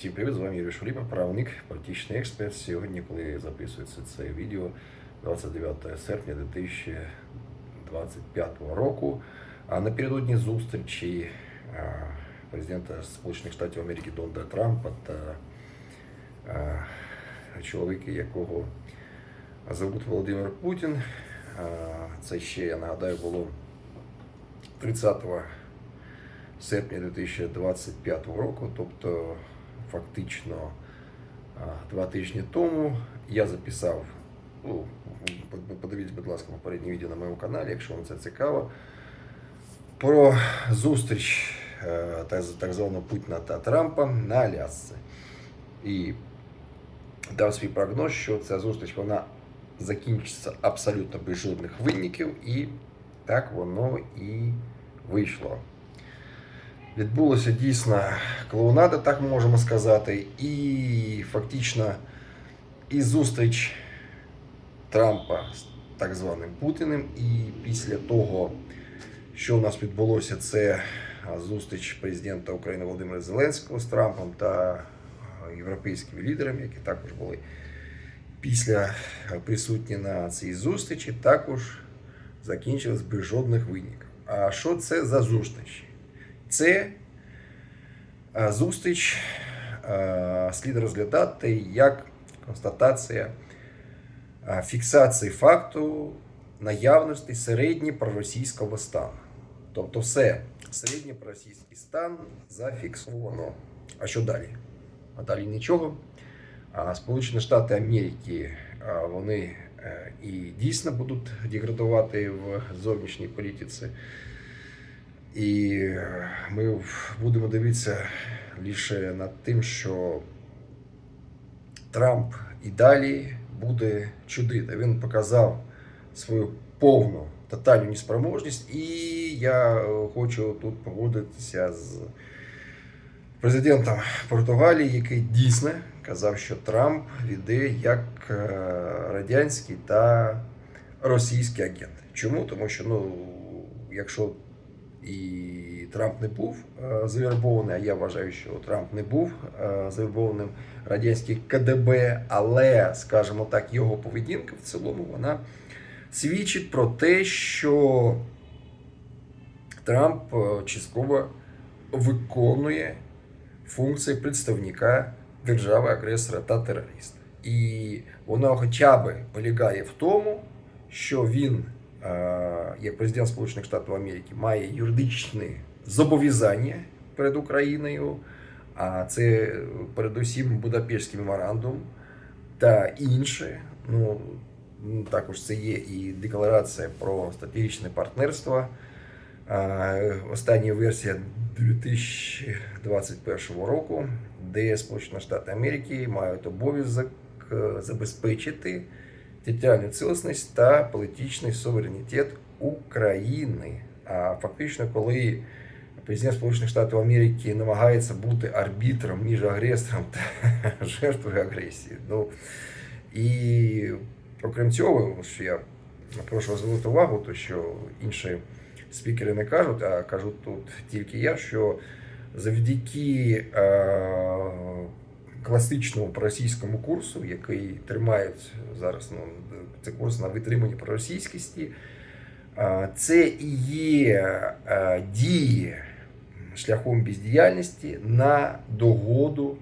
Всім привіт, з вами Юрій Шуліпа, правник, політичний експерт. Сьогодні, коли записується це відео 29 серпня 2025 року, а напередодні зустрічі президента Сполучених Штатів Америки Дональда Трампа та чоловіка, якого зовут Володимир Путін. Це ще, я нагадаю, було 30 серпня 2025 року, тобто фактично а, два тижні тому я записав. Ну, подивіться, будь ласка, попереднє відео на моєму каналі, якщо вам це цікаво. Про зустріч е, так, так званого Путіна та Трампа на Алясці. І дав свій прогноз, що ця зустріч вона закінчиться абсолютно без жодних винників, і так воно і вийшло. Відбулося дійсно клоунада, так можемо сказати, і фактично і зустріч Трампа з так званим Путіним. І після того, що у нас відбулося, це зустріч президента України Володимира Зеленського з Трампом та європейськими лідерами, які також були після присутні на цій зустрічі, також закінчилась без жодних винників. А що це за зустрічі? Це е, зустріч е, слід розглядати як констатація е, фіксації факту наявності середньопроросійського стану. Тобто, все, середньопроросійський стан зафіксовано. А що далі? А далі нічого. Сполучені Штати Америки вони і дійсно будуть деградувати в зовнішній політиці. І ми будемо дивитися лише над тим, що Трамп і далі буде чудити. Він показав свою повну тотальну неспроможність, і я хочу тут погодитися з президентом Португалії, який дійсно казав, що Трамп веде як е, радянський та російський агент. Чому? Тому що, ну, якщо і Трамп не був е, завербований, а я вважаю, що Трамп не був е, завербованим радянським КДБ, але, скажімо так, його поведінка в цілому вона свідчить про те, що Трамп е, частково виконує функції представника держави-агресора та терориста. І воно хоча б полягає в тому, що він як президент Сполучених Штатів Америки має юридичні зобов'язання перед Україною, а це передусім Будапештський меморандум та інше. Ну також це є і декларація про стратегічне партнерство. Е, Остання версія 2021 року, де Сполучені Штати Америки мають обов'язок е, забезпечити територіальну цілісність та політичний суверенітет України. А фактично, коли президент Сполучених Штатів Америки намагається бути арбітром між агресором та жертвою агресії. Ну і окрім цього, що я прошу звернути увагу, то що інші спікери не кажуть, а кажуть тут тільки я, що завдяки е, класичному проросійському курсу, який тримають зараз, ну це курс на витриманні проросійськості, це і є дії шляхом бездіяльності на догоду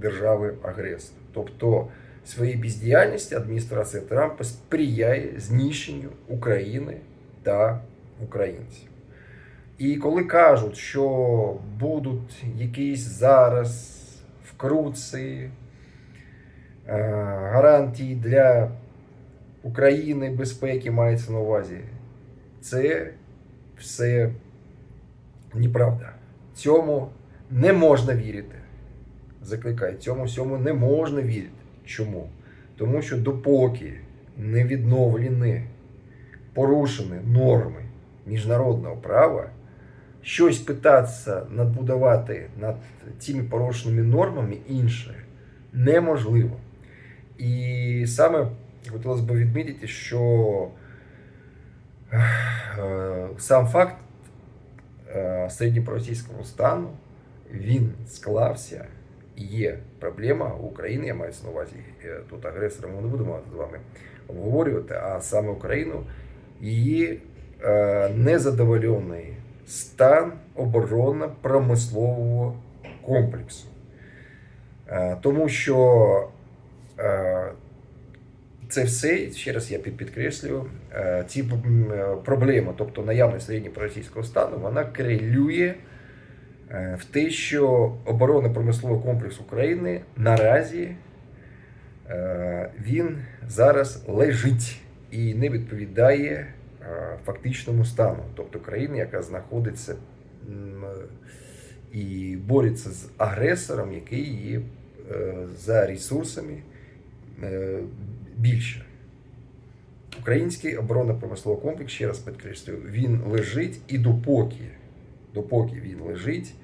держави агресора. Тобто своєю бездіяльністю адміністрація Трампа сприяє знищенню України та українців. І коли кажуть, що будуть якісь зараз вкрутці е, гарантії для України безпеки мається на увазі, це все неправда. Цьому не можна вірити. Закликаю, цьому всьому не можна вірити. Чому? Тому що допоки не відновлені порушені норми міжнародного права, щось питатися надбудувати над цими порушеними нормами інше неможливо. І саме хотілося б відмітити, що е, сам факт е, середньопроросійського стану він склався є проблема України, я маю на увазі е, тут агресором ми не будемо з вами обговорювати, а саме Україну, її е, незадоволений стан оборонно-промислового комплексу. Е, Тому що е, це все, ще раз я під- підкреслюю, е, ці проблеми, тобто наявність середньоросійського стану, вона корелює в те, що оборонно-промисловий комплекс України наразі він зараз лежить і не відповідає фактичному стану, тобто країни, яка знаходиться і бореться з агресором, який є е, за ресурсами е, більше. Український оборонно-промисловий комплекс, ще раз підкреслюю, він лежить і допоки, допоки він лежить,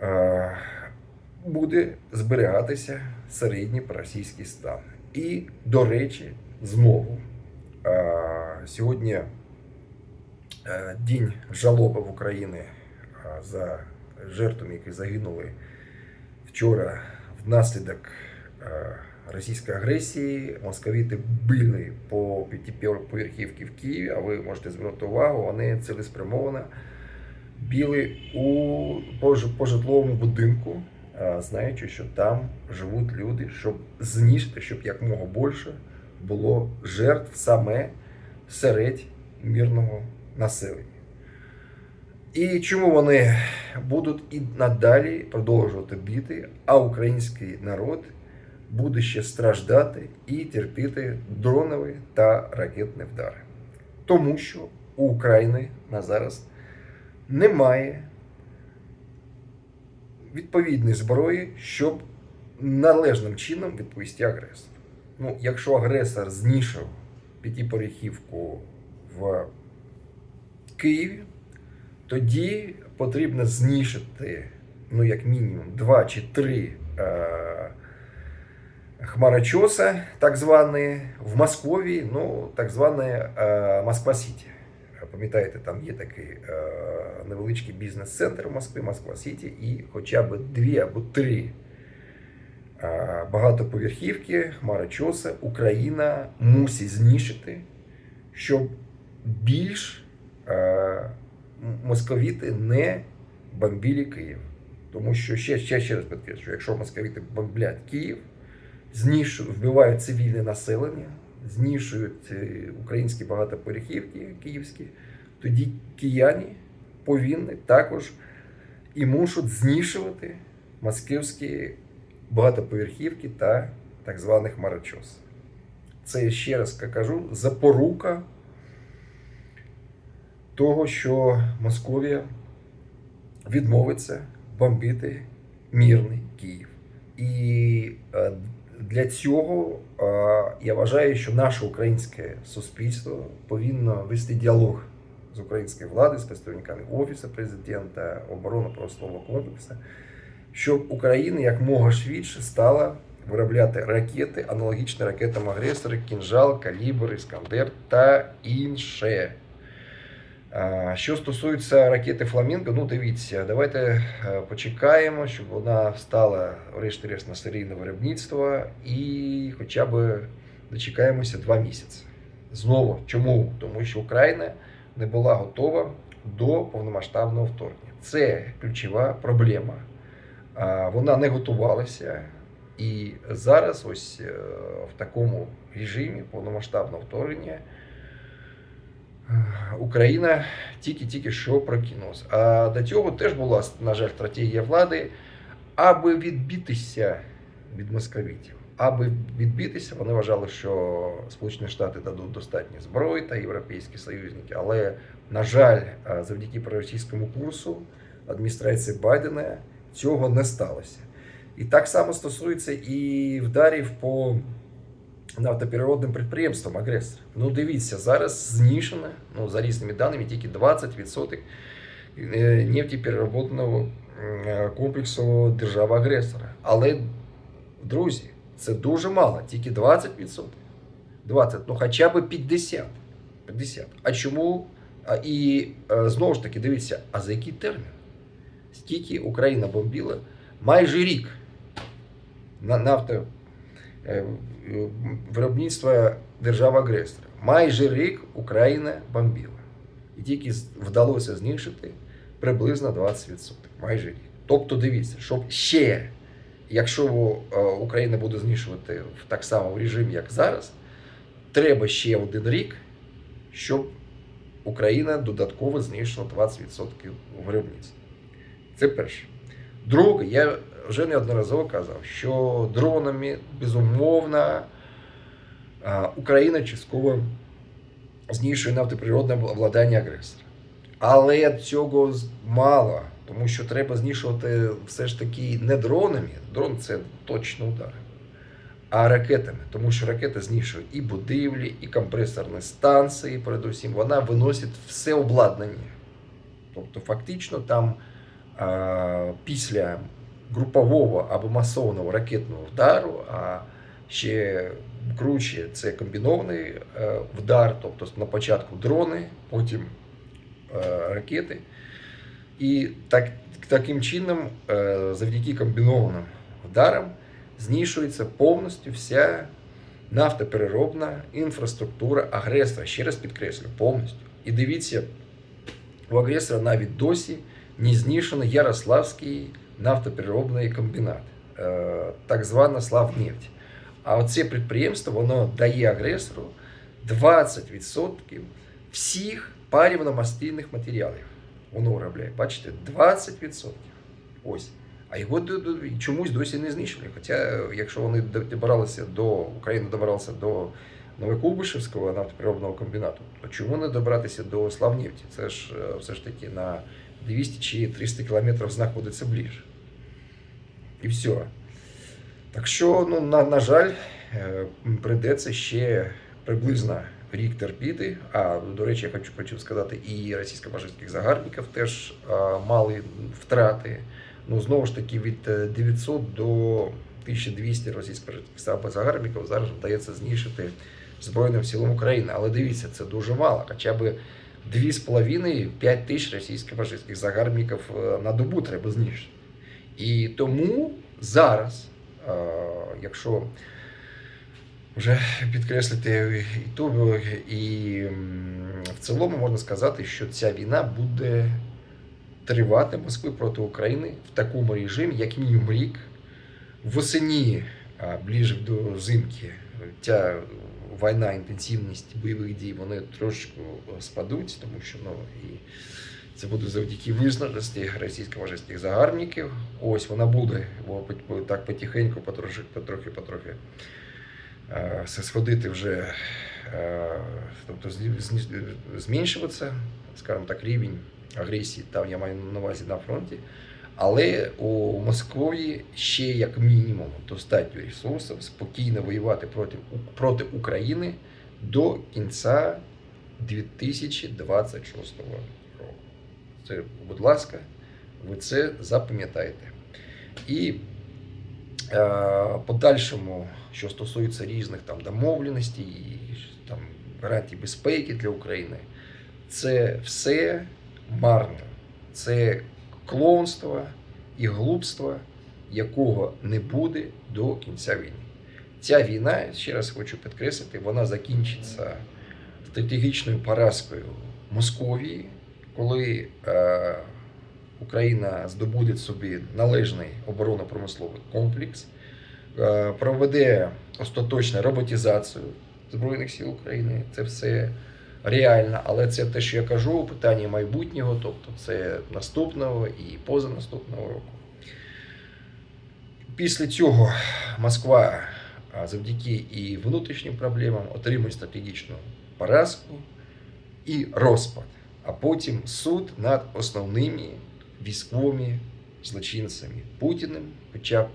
е, буде зберігатися середній російський стан. І, до речі, знову е, сьогодні е, день жалоби в Україні за жертвами, які загинули вчора внаслідок е, російської агресії. Московіти били по п'ятиповерхівці в Києві, а ви можете звернути увагу, вони цілеспрямовано біли у, по, житловому будинку, е, знаючи, що там живуть люди, щоб знищити, щоб якомога більше було жертв саме серед мирного населення. І чому вони будуть і надалі продовжувати бити, а український народ буде ще страждати і терпіти дронові та ракетні вдари. Тому що у України на зараз немає відповідної зброї, щоб належним чином відповісти агресору. Ну, якщо агресор знішив п'ятипоріхівку в Києві, тоді потрібно знішити, ну, як мінімум, два чи три е, хмарочоса, так звані, в Москві, ну, так зване е, Москва Сіті. Пам'ятаєте, там є такий е, невеличкий бізнес-центр в Москві, Москва Сіті, і хоча б дві або три багатоповерхівки, хмарочоси Україна мусить знищити, щоб більш е, московіти не бомбили Київ. Тому що ще, ще, ще раз підкреслю, якщо московіти бомблять Київ, знішують, вбивають цивільне населення, знішують е, українські багатоповерхівки київські, тоді кияні повинні також і мушуть знішувати московські багатоповерхівки та так званих марочос. Це ще раз кажу, запорука того, що Московія відмовиться бомбити мирний Київ. І е, для цього е, я вважаю, що наше українське суспільство повинно вести діалог з українською владою, з представниками Офісу президента, оборони промислового комплексу, щоб Україна якмога швидше стала виробляти ракети, аналогічні ракетам агресори, кінжал, калібр, іскандер та інше. Що стосується ракети Фламінго, ну дивіться, давайте е, почекаємо, щоб вона стала врешті-решт на серійне виробництво і хоча б дочекаємося два місяці. Знову чому? Тому що Україна не була готова до повномасштабного вторгнення. Це ключова проблема. Вона не готувалася. І зараз, ось е, в такому режимі повномасштабного вторгнення. Україна тільки-тільки що прокинулась. А до цього теж була, на жаль, стратегія влади, аби відбитися від московитів. Аби відбитися, вони вважали, що Сполучені Штати дадуть достатньо зброї та європейські союзники. Але, на жаль, завдяки проросійському курсу адміністрації Байдена цього не сталося. І так само стосується і вдарів по нафтопереробним підприємствам агресора. Ну дивіться, зараз знішено, ну за різними даними, тільки 20% е, нефтепереробного комплексу держави-агресора. Але, друзі, це дуже мало, тільки 20%. 20, ну хоча б 50. 50. А чому? І е, знову ж таки, дивіться, а за який термін? Скільки Україна бомбила майже рік на нафто е, виробництва держави-агресора. Майже рік Україна бомбила. І тільки вдалося знищити приблизно 20%. Майже рік. Тобто дивіться, щоб ще, якщо е, Україна буде знищувати так само в режимі, як зараз, треба ще один рік, щоб Україна додатково знищила 20% виробництва. Це перше. Друге, я вже неодноразово казав, що дронами, безумовно, Україна частково знищує нафтоприродне обладнання агресора. Але цього мало, тому що треба знищувати все ж таки не дронами, дрон це точно удар, а ракетами, тому що ракети знищують і будівлі, і компресорні станції, передусім, вона виносить все обладнання. Тобто, фактично, там після групового або масованого ракетного вдару, а ще круче це комбінований е, вдар, тобто на початку дрони, потім е, ракети. І так, таким чином, е, завдяки комбінованим вдарам, знищується повністю вся нафтопереробна інфраструктура агресора. Ще раз підкреслю, повністю. І дивіться, у агресора навіть досі знищено Ярославський нафтопереробний комбінат, е, так звана Славнефть. А оце підприємство воно дає агресору 20% всіх палівно-мастильних матеріалів. Воно виробляє, бачите, 20%. Ось. А його чомусь досі не знищили. Хоча, якщо вони до- добиралися до Україна добиралася до Новокубишевського нафтопереробного комбінату, то чому не добратися до Славнефті? Це ж е, все ж таки на 200 чи 300 кілометрів знаходиться ближче. І все. Так що, ну, на, на жаль, е, прийдеться ще приблизно рік терпіти. А до речі, я хочу, хочу сказати, і російсько-фашистських загарбників теж а, мали втрати. Ну, знову ж таки, від е, 900 до 1200 російсько-фашистських загарбників зараз вдається знищити Збройним силам України. Але дивіться, це дуже мало. Хоча б 2,5-5 тисяч російсько-фашистських загарбників е, на добу треба знищити. І тому зараз, е, якщо вже підкреслити і то, і в цілому можна сказати, що ця війна буде тривати Москви проти України в такому режимі, як мінімум рік. Восені, ближче до зимки, ця війна, інтенсивність бойових дій, вони трошечку спадуть, тому що ну, і це буде завдяки визначеності російсько-фашистських загарбників. Ось вона буде о, пот- так потихеньку, потрохи, потрохи, потрохи е, все сходити вже, е, тобто зменшуватися, скажімо так, рівень агресії, там я маю на увазі на фронті. Але у Москві ще як мінімум достатньо ресурсів спокійно воювати проти, проти України до кінця 2026 року. Це, будь ласка, ви це запам'ятаєте. І е, подальшому, що стосується різних там домовленостей, і там гарантій безпеки для України, це все марно. Це клоунство і глупство, якого не буде до кінця війни. Ця війна, ще раз хочу підкреслити, вона закінчиться стратегічною поразкою Московії, коли е, Україна здобуде собі належний оборонно-промисловий комплекс, е, проведе остаточну роботизацію Збройних сил України. Це все реально, але це те, що я кажу, питання майбутнього, тобто це наступного і позанаступного року. Після цього Москва завдяки і внутрішнім проблемам отримує стратегічну поразку і розпад, а потім суд над основними військовими злочинцями Путіним, хоча б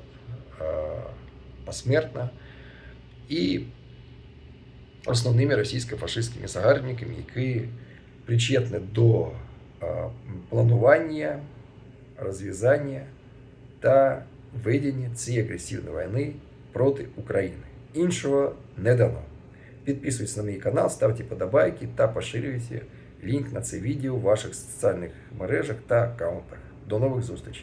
посмертно, і основними російсько-фашистськими загарбниками, які причетні до планування, розв'язання та ведення цієї агресивної війни проти України. Іншого не дано. Підписуйтесь на мій канал, ставте подобайки та поширюйте лінк на це відео в ваших соціальних мережах та аккаунтах. До нових зустрічей!